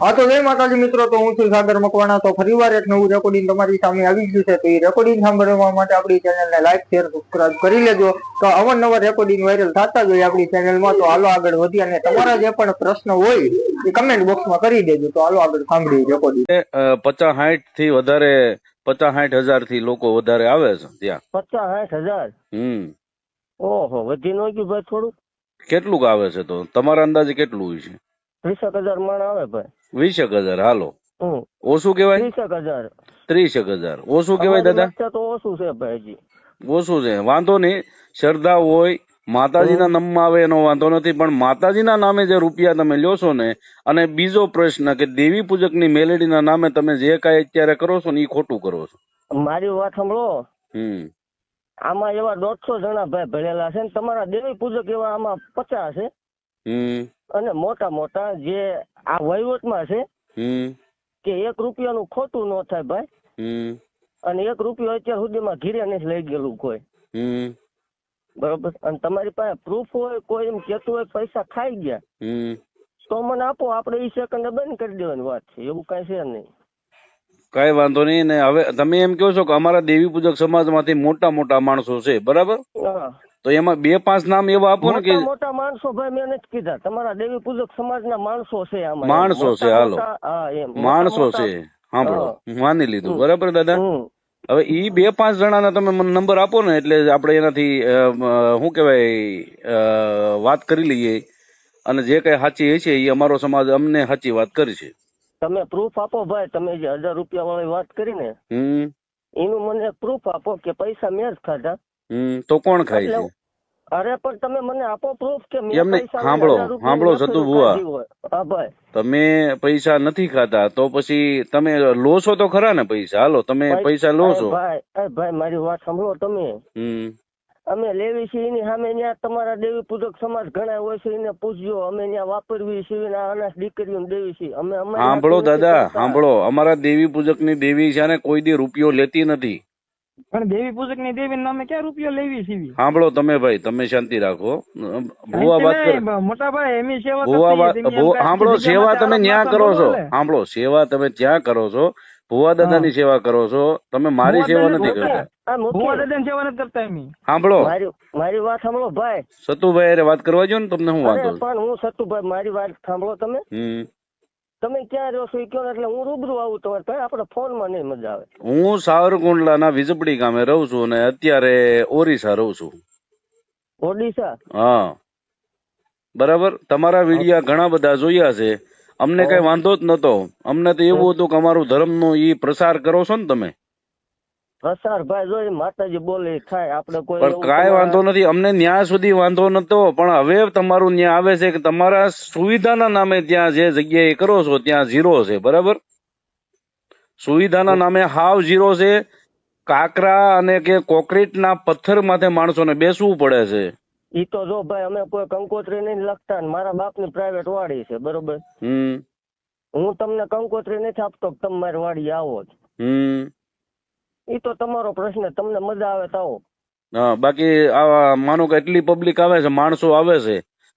હા તો જય માતાજી મિત્રો તો હું છું સાગર મકવાણા. તો ફરીવાર એક નવું રેકોર્ડિંગ તમારી સામે આવી ગયું છે. તો એ રેકોર્ડિંગ સાંભળવા માટે આપણી ચેનલને લાઈક શેર સબસ્ક્રાઇબ કરી લેજો. તો અવારનવાર રેકોર્ડિંગ વાયરલ થતા જ હોય આપણી ચેનલમાં તો હાલો આગળ વધી અને તમારા જે પણ પ્રશ્ન હોય એ કમેન્ટ બોક્સમાં કરી દેજો. તો હાલો આગળ સાંભળી રેકોર્ડિંગ પચાસ સાઠથી વધારે પચાસ સાઠ હજારથી લોકો વધારે આવે છે ત્યાં. પચાસ સાઠ હજાર? હમ. ઓહો વધી ન ગયું ભાઈ થોડું કેટલુંક આવે છે તો? તમારા અંદાજે કેટલું હોય છે? ત્રીસેક હજાર મણ આવે ભાઈ. વીસેક હજાર હાલો. ઓછું કેવાય ત્રીસેક હજાર. ત્રીસેક હજાર. ઓછું કેવાય દાદા? તો ઓછું છે ભાઈ હજી. ઓછું છે. વાંધો નહીં. શ્રદ્ધા હોય માતાજીના નામમાં આવે એનો વાંધો નથી પણ માતાજીના નામે જે રૂપિયા તમે લ્યો છો ને અને બીજો પ્રશ્ન કે દેવી પૂજકની મેલેડીના નામે તમે જે કાંઈ અત્યારે કરો છો ને એ ખોટું કરો છો. મારી વાત સાંભળો. હમ. આમાં એવા દોઢસો જણા ભાઈ ભણેલા છે ને તમારા દેવી પૂજક એવા આમાં પચાસ છે. હમ. અને મોટા મોટા જે આ વહીવટમાં છે કે એક રૂપિયાનું ખોટું ન થાય ભાઈ. અને એક રૂપિયો અત્યાર સુધીમાં ઘીરે નથી લઈ ગયેલું કોઈ. બરોબર? અને તમારી પાસે પ્રૂફ હોય કોઈ એમ કેતું હોય પૈસા ખાઈ ગયા. તો મને આપો આપણે ઈ સેકન્ડ બંધ કરી દેવાની વાત છે. એવું કઈ છે નહીં. કઈ વાંધો નહીં ને હવે તમે એમ કહો છો કે અમારા દેવી પૂજક સમાજમાંથી મોટા મોટા માણસો છે બરાબર? હા. તો એમાં બે પાંચ નામ એવા આપો ને કે મોટા માણસો ભાઈ મેં નથી કીધા. તમારા દેવી પૂજક સમાજના માણસો છે આમાં. માણસો છે, હાલો. માણસો છે. સાંભળો. માની લીધું. બરાબર દાદા? હવે ઈ બે પાંચ જણાના તમે મને નંબર આપો ને એટલે આપણે એનાથી શું કહેવાય વાત કરી લઈએ. અને જે કઈ સાચી હશે એ અમારો સમાજ અમને સાચી વાત કરી છે તમે પ્રૂફ આપો ભાઈ. તમે જે હજાર રૂપિયા વાળી વાત કરી ને હમ. એનું મને પ્રૂફ આપો કે પૈસા મેં જ ખાધા. હમ તો કોણ ખાય છે? અરે પણ તમે મને આપો પ્રૂફ કે એમને પૈસા સાંભળો, સાંભળો સતુ ભાઈ. તમે પૈસા નથી ખાતા તો પછી તમે લો છો તો ખરા ને પૈસા? હાલો તમે પૈસા લો છો ભાઈ ભાઈ મારી વાત સાંભળો તમે. હમ. અમે લેવી છીએ એની સામે ત્યાં તમારા દેવી પૂજક સમાજ ઘણા હોય છે એને પૂછજો. અમે ત્યાં વાપરવી છીએ ને અનાજ દીકરીઓને દેવી છીએ. અમે સાંભળો દાદા સાંભળો અમારા દેવી પૂજકની દેવી છે ને કોઈ દી રૂપિયો લેતી નથી. પણ દેવી પૂજકની દેવી નામે ક્યાં રૂપિયો લેવી સીવી? સાંભળો તમે ભાઈ તમે શાંતિ રાખો. ભુવા વાત કરે. મોટા ભાઈ એમની સેવા ભુવા સાંભળો સેવા તમે ન્યા કરો છો. સાંભળો સેવા તમે ત્યાં કરો છો. ભુવા દાદાની સેવા કરો છો. તમે મારી સેવા નથી કરતા. ભુવા દાદા ની સેવા નથી કરતા એમ સાંભળો. મારી મારી વાત સાંભળો ભાઈ. સતુભાઈ અરે વાત કરવા જો ને તમને હું વાંધો પણ હું સતુભાઈ મારી વાત સાંભળો તમે. હમ. તમે ક્યાં રહ્યો છો એ કહો એટલે હું રૂબરૂ આવું તમારે ભાઈ આપણે ફોનમાં નહીં મજા આવે. હું સાવરકુંડલાના વીજપડી ગામે રહું છું અને અત્યારે ઓરિસ્સા રહું છું. ઓડિશા? હા. બરાબર? તમારા વિડિયા ઘણા બધા જોયા છે. અમને કઈ વાંધો જ નતો. અમને તો એવું હતું કે અમારું ધર્મનો ઈ પ્રસાર કરો છો ને તમે. ભાઈ જોઈ માતાજી બોલે થાય આપણે કોઈ પણ કાંઈ વાંધો નથી. અમને ન્યા સુધી વાંધો નતો પણ હવે તમારું ન્યા આવે છે કે તમારા સુવિધાના નામે ત્યાં જે જગ્યાએ કરો છો ત્યાં ઝીરો છે બરાબર? સુવિધાના નામે હાવ ઝીરો છે. કાકરા અને કે કોન્ક્રીટના પથ્થર માથે માણસોને બેસવું પડે છે. ઈ તો જો ભાઈ અમે કોઈ કંકોત્રી નહીં લખતા ને મારા બાપની પ્રાઇવેટ વાડી છે બરોબર? હમ. હું તમને કંકોત્રી નથી આપતો તમે મારી વાડી આવો જ હમ. ઈ તો તમારો પ્રશ્ન તમને મજા આવે તો હા બાકી આ માનો કે એટલી પબ્લિક આવે છે માણસો આવે છે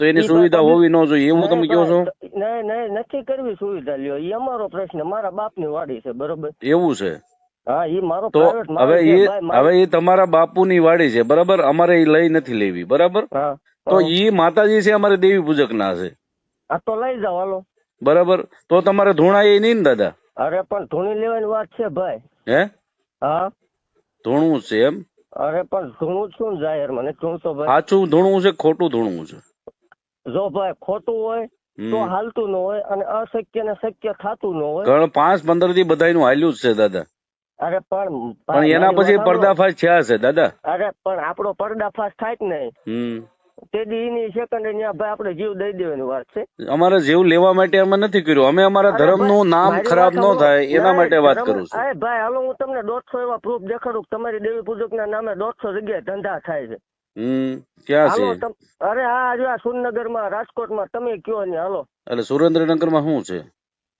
તો એની સુવિધા હોવી ન જોઈએ એવું તમે કહો છો? નહીં, નહીં નથી કરવી સુવિધા લ્યો એ અમારો પ્રશ્ન મારા બાપની વાડી છે બરોબર? એવું છે? હા એ મારો તો હવે એ હવે એ તમારા બાપુની વાડી છે બરાબર? અમારે એ લઈ નથી લેવી બરાબર? હા તો એ માતાજી છે અમારે દેવી પૂજક ના છે. આ તો લઈ જાવ હાલો. બરાબર? તો તમારે ધૂણા એ નહીં ને દાદા? અરે પણ ધૂણી લેવાની વાત છે ભાઈ. હે? હા? ધૂણવું છે એમ? અરે પણ ધૂણું છું ને જાહેર? મને ધૂણતો ભાઈ? સાચું ધૂણું છે ખોટું ધૂણું છે. જો ભાઈ ખોટું હોય તો હાલતું ન હોય અને અશક્ય ને શક્ય થતું ન હોય. ઘણ પાંચ પંદરથી બધાનું હાલ્યું જ છે દાદા. અરે પણ પણ એના પછી પર્દાફાશ થયા છે દાદા. અરે પણ આપણો પર્દાફાશ થાય જ નહીં. હમ તે દી સેકન્ડ ત્યાં ભાઈ આપણે જીવ દઈ દેવાની વાત છે. અમારે જેવું લેવા માટે અમે નથી કર્યું. અમે અમારા ધર્મનું નામ ખરાબ ન થાય એના માટે વાત કરું છું. ભાઈ હાલો હું તમને દોઢસો એવા પ્રૂફ દેખાડું તમારી દેવી પૂજક ના નામે દોઢસો જગ્યાએ ધંધા થાય છે. ક્યાં છે? અરે હા જો આ સુરનગરમાં રાજકોટમાં તમે કયો ને હાલો. એટલે સુરેન્દ્રનગરમાં શું છે?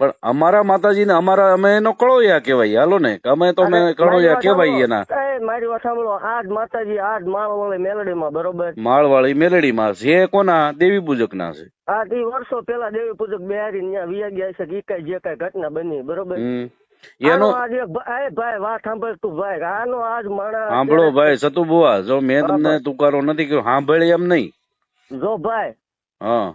પણ અમારા માતાજીને અમારા અમે એનો કળોયા કહેવાય હાલો ને અમે તો અમે કળોયા કહેવાય. એના. મારી વાત સાંભળો. આજ માતાજી આજ માળવાળી મેલડીમાં બરોબર? માળવાળી મેલડીમાં છે કોના? દેવી પૂજક ના છે. આ તી વર્ષો પેલા દેવી પૂજક બિહારી ત્યાં વિયા ગયા છે ઈ કાંઈ જે કઈ ઘટના બની બરોબર? એનો ભાઈ વાત સાંભળ તું ભાઈ આનો આજ માણસ સાંભળો ભાઈ સતુ જો મેં તમને. તુકારો નથી કર્યો સાંભળે એમ નહીં. જો ભાઈ હા.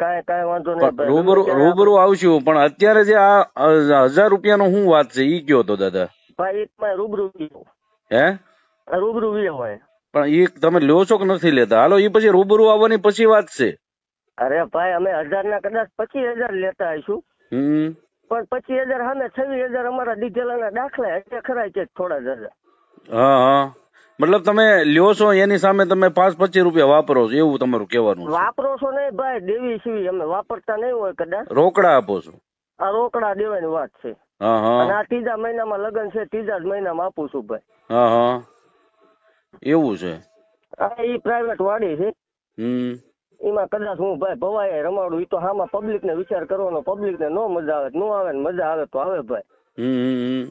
કાંઈ કાંઈ વાંધો નહીં રૂબરૂ રૂબરૂ આવશું પણ અત્યારે જે આ હજાર રૂપિયાનો શું વાત છે ઈ કયો તો દાદા? ભાઈ એક માં રૂબરૂ હે? રૂબરૂ વિયો હોય. પણ એ તમે લ્યો છો કે નથી લેતા? હાલો ઈ પછી રૂબરૂ આવવાની પછી વાત છે. અરે ભાઈ અમે હજાર ના કદાચ પચીસ હજાર લેતા આવીશું. હમ. પણ પચીસ હજાર સામે છવ્વીસ હજાર અમારા દીધેલાના દાખલા એટલે ખરા છે થોડા જ હજાર? હા હા. મતલબ તમે લ્યો છો એની સામે તમે પાંચ પચીસ રૂપિયા વાપરો છો એવું તમારું કહેવાનું વાપરો છો નહીં ભાઈ દેવી સીવી અમે વાપરતા નહીં હોય કદાચ. રોકડા આપો છો. આ રોકડા દેવાની વાત છે. અને આ ત્રીજા મહિનામાં લગ્ન છે ત્રીજા જ મહિનામાં આપું છું ભાઈ. એવું છે. આ ઈ પ્રાઇવેટ વાડી છે. એમાં કદાચ હું ભાઈ ભવાય રમાડું ઈ તો હામાં પબ્લિક ને વિચાર કરવાનો પબ્લિક ને નો મજા આવે નો આવે ને મજા આવે તો આવે ભાઈ. હમ હમ હમ.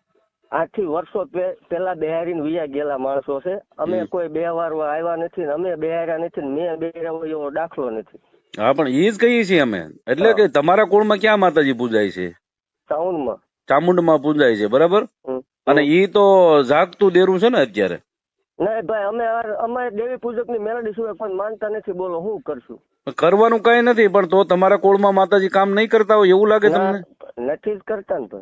આથી વર્ષો પે- પેલા બિહારીને વિયા ગયેલા માણસો છે. અમે કોઈ બે વાર આવ્યા નથી ને અમે બેહાર્યા નથી ને મેં બિહાર્યા હોય એવો દાખલો નથી. હા પણ એ જ કહીએ છીએ અમે. એટલે કે તમારા કુળમાં ક્યાં માતાજી પૂજાય છે? ચામુંડમાં ચામુંડમાં પૂજાય છે બરાબર? અને ઈ તો જાગતું દેરું છે ને અત્યારે? નહીં ભાઈ અમે અમે દેવી પૂજકની મેલડી સિવાય પણ માનતા નથી. બોલો હું કરશું? કરવાનું કઈ નથી પણ તો તમારા કુળમાં માતાજી કામ નહીં કરતા હોય એવું લાગે તમને? નથી જ કરતા ને ભાઈ.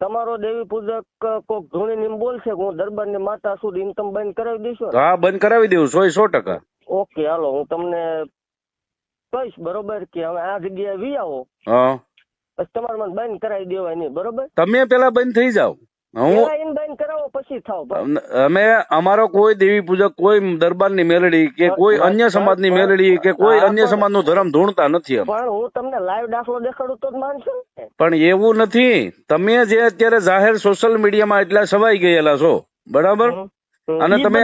તમારો દેવી પૂજક કોક ધૂણી નીમ બોલશે કે હું દરબારની માતા સુધી ઇન્કમ બંધ કરાવી દઈશું હા બંધ કરાવી દેવું સો સો ટકા. ઓકે હાલો હું તમને કહીશ બરોબર કે હવે આ જગ્યાએ વી આવો. હા. તમારે મને બંધ કરાવી દેવાય નહીં બરોબર? તમે પેલા બંધ થઈ જાઓ. અમે અમારો કોઈ દેવી પૂજક કોઈ દરબારની મેલડી કે કોઈ અન્ય સમાજ સમાજની બસ. મેલડી કે કોઈ અન્ય સમાજ સમાજનો ધર્મ ધૂણતા નથી પણ હું તમને લાઈવ દાખલો દેખાડું તો માનશો પણ એવું નથી. તમે જે અત્યારે જાહેર સોશિયલ મીડિયામાં એટલા સવાઈ ગયેલા છો બરાબર. અને તમે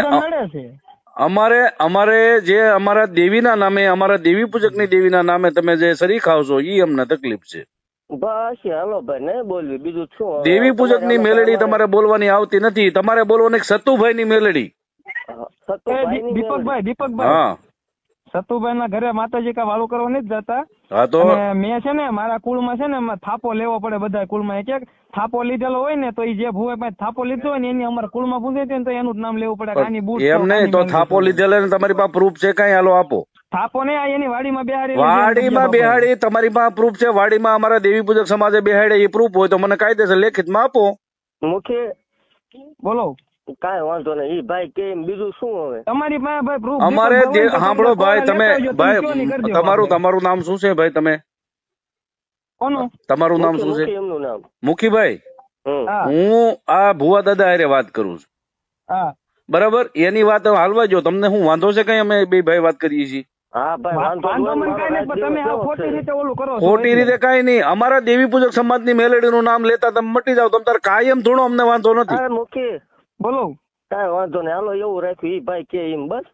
અમારે અમારે જે અમારા દેવીના નામે અમારા દેવી પૂજકની દેવીના નામે તમે જે શરી ખાવ છો એ અમને તકલીફ છે. બસ હાલો ભાઈ નહીં બોલવી? બીજું શું? દેવી પૂજકની મેલડી તમારે બોલવાની આવતી નથી. તમારે બોલવાની મેલડી. એ સતુભાઈની દી- દીપકભાઈ દીપકભાઈ. હા. સતુભાઈ ના ઘરે માતાજી કા વાળું કરવા નથી જતા. હા તો? મેં છે ને મારા કુળમાં છે ને થાપો લેવો પડે બધા કુળમાં એક એક થાપો લીધેલો હોય ને તો એ જે ભૂવે પાસે થાપો લીધો હોય ને એની અમારા કુળમાં પૂછે ને તો એનું જ નામ લેવું પડે. કે આની બૂટ એમ નહીં તો થાપો લીધેલો ને તમારી પાસે પ્રૂફ છે કઈ? હાલો આપો. થાપો ને આ એની વાડીમાં બેહાડી વાડીમાં બેહાડી તમારી પાસે પ્રૂફ છે વાડીમાં અમારા દેવી પૂજક સમાજે બેહાડે એ પ્રૂફ હોય તો મને કાયદેસર લેખિતમાં આપો. મુખી બોલો. કાંઈ વાંધો નહીં. ઈ ભાઈ કે બીજું શું હવે? તમારી પાસે ભાઈ પ્રૂફ અમારે સાંભળો ભાઈ તમે ભાઈ તમારું તમારું નામ શું છે ભાઈ તમે? કોનું? તમારું નામ શું છે? એમનું નામ. મુખીભાઈ? હું. આ ભુવા દાદા હારે વાત કરું છું. હા. બરાબર? એની વાત હાલવા જો તમને હું વાંધો છે કઈ? અમે બે ભાઈ વાત કરીએ છીએ. ખોટી રીતે ઓલું કરો છો. ખોટી એટલે. રીતે કઈ નઈ અમારા દેવી પૂજક મેલેડી નું નામ લેતા તમે મટી જાવ તમે તાર કાયમ ધૂણો અમને વાંધો નથી. બોલો. કઈ વાંધો નહીં. હાલો એવું રાખ્યું. એ ભાઈ કે એમ બસ.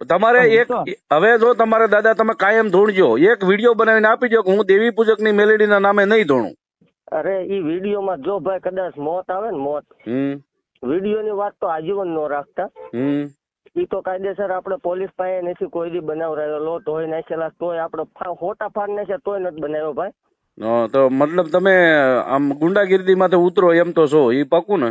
તમારે એક હવે જો તમારે દાદા તમે કાયમ ધૂણજો. એક વીડિયો બનાવીને આપી દો કે હું દેવી પૂજકની મેલેડી ના નામે નહીં ધૂણું. અરે ઈ વીડિયો માં જો ભાઈ કદાચ મોત આવે ને મોત. વીડિયો ની વાત તો આજીવન નો રાખતા. ઈ તો કાયદેસર આપણે પોલીસ પાસે નથી કોઈ દી બનાવરાયેલો તોય નાખેલા તોય આપણે ખોટા ફાડ નાખ્યા તોય નથી બનાવ્યો ભાઈ. હા, તો મતલબ તમે આમ ગુંડાગીરી માંથી ઉતરો એમ તો છો. એ પાકું ને?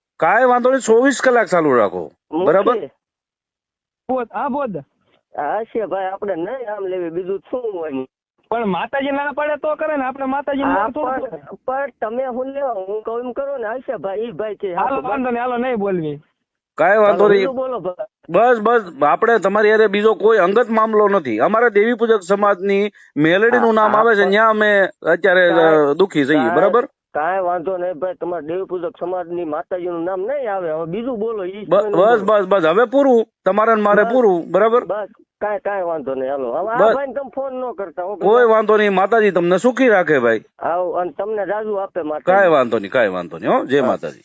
કાંઈ વાંધો નહીં ચોવીસ કલાક ચાલુ રાખો. બરાબર? બોધ હા બોધ હા છે ભાઈ આપણે નહીં આમ લેવી બીજું શું હોય? પણ માતાજી ના પડે તો કરે ને આપણે માતાજી પણ તમે હું લેવા હું કહું એમ કરો ને હશે ભાઈ ઈ ભાઈ છે હાલો વાંધો નહીં હાલો નહીં બોલવી. કાંઈ વાંધો નહીં. બોલો ભાઈ. બસ બસ આપણે તમારી અરે બીજો કોઈ અંગત મામલો નથી. અમારે દેવી પૂજક સમાજની મેલેડીનું નામ આવે છે ત્યાં અમે અત્યારે દુખી જઈએ બરાબર? કાંઈ વાંધો નહીં ભાઈ તમારા દેવ પૂજક સમાજની માતાજી નું નામ નહીં આવે. હવે બીજું બોલો ઈ બસ બસ બસ હવે પૂરું. તમારે મારે પૂરું બરાબર? બસ કાંઈ કાંઈ વાંધો નહીં. હાલો હવે આ ભાઈ તમે ફોન ન કરતા કોઈ વાંધો નહીં માતાજી તમને સુખી રાખે ભાઈ. આવ અને તમને રાજુ આપે માતા કાંઈ વાંધો નહીં કાંઈ વાંધો નહીં હો જય માતાજી.